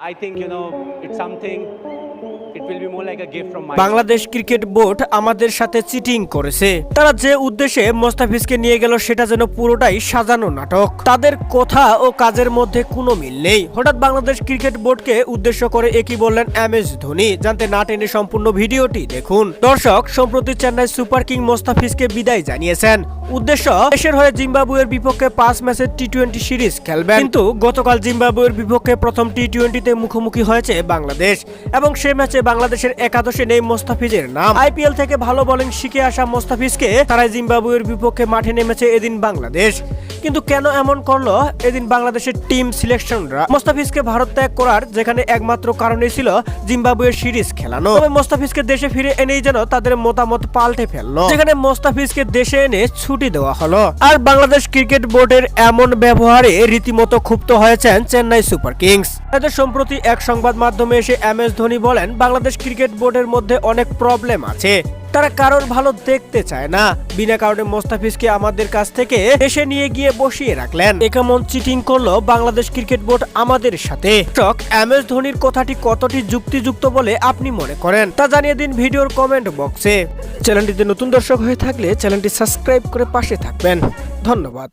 I think, you know, it's something, Bangladesh cricket board আমাদের সাথে cheating করেছে। তারা যে উদ্দেশ্যে মোস্তাফিজকে নিয়ে গেল, সেটা যেন পুরোটাই সাজানো নাটক। তাদের কথা ও কাজের মধ্যে কোনো মিল নেই। হঠাৎ বাংলাদেশ ক্রিকেট বোর্ডকে উদ্দেশ্য করে একই বললেন এম এস ধোনি। জানতে না টেনে সম্পূর্ণ ভিডিওটি দেখুন। দর্শক, সম্প্রতি চেন্নাই সুপার কিং মোস্তাফিজকে বিদায় জানিয়েছেন। উদ্দেশ্য, দেশের হয়ে জিম্বাবুয়ের বিপক্ষে পাঁচ ম্যাচের টি টোয়েন্টি সিরিজ খেলবেন। কিন্তু গতকাল জিম্বাবুয়ের বিপক্ষে প্রথম টি টোয়েন্টিতে মুখোমুখি হয়েছে বাংলাদেশ। এবং সে ম্যাচে বাংলাদেশের একাদশে নেই মোস্তাফিজের নাম। আইপিএল থেকে ভালো বলিং শিখে আসা মোস্তাফিজকে তারাই জিম্বাবুয়ের বিপক্ষে মাঠে নেমেছে এদিন বাংলাদেশ। কিন্তু কেন এমন করল? এদিন বাংলাদেশের টিম সিলেকশনরা মোস্তাফিজকে ভারত ত্যাগ করার যেখানে একমাত্র কারণই ছিল জিম্বাবুয়ের সিরিজ খেলানো। তবে মোস্তাফিজকে দেশে ফিরে এনেই যেন তাদের মতামত পাল্টে ফেলল। যেখানে মোস্তাফিজকে দেশে এনে ছুটি দেওয়া হলো। আর বাংলাদেশ ক্রিকেট বোর্ডের এমন ব্যবহারে রীতিমতো ক্ষুব্ধ হয়েছেন চেন্নাই সুপার কিংস। এদের সম্প্রতি এক সংবাদ মাধ্যমে এসে এম এস ধোনি বলেন, বাংলাদেশ ক্রিকেট বোর্ডের মধ্যে অনেক প্রবলেম আছে। তারা কারোর ভালো দেখতে চায় না। বিনা কারণে মোস্তাফিজকে আমাদের কাছ থেকে দেশে নিয়ে গিয়ে বসিয়ে রাখলেন। একামন কেমন চিটিং করল বাংলাদেশ ক্রিকেট বোর্ড আমাদের সাথে। দর্শক, এম এস ধোনির কথাটি কতটি যুক্তিযুক্ত বলে আপনি মনে করেন? তা জানিয়ে দিন ভিডিওর কমেন্ট বক্সে চ্যানেলটিতে নতুন দর্শক হয়ে থাকলে চ্যানেলটি সাবস্ক্রাইব করে পাশে থাকবেন। ধন্যবাদ।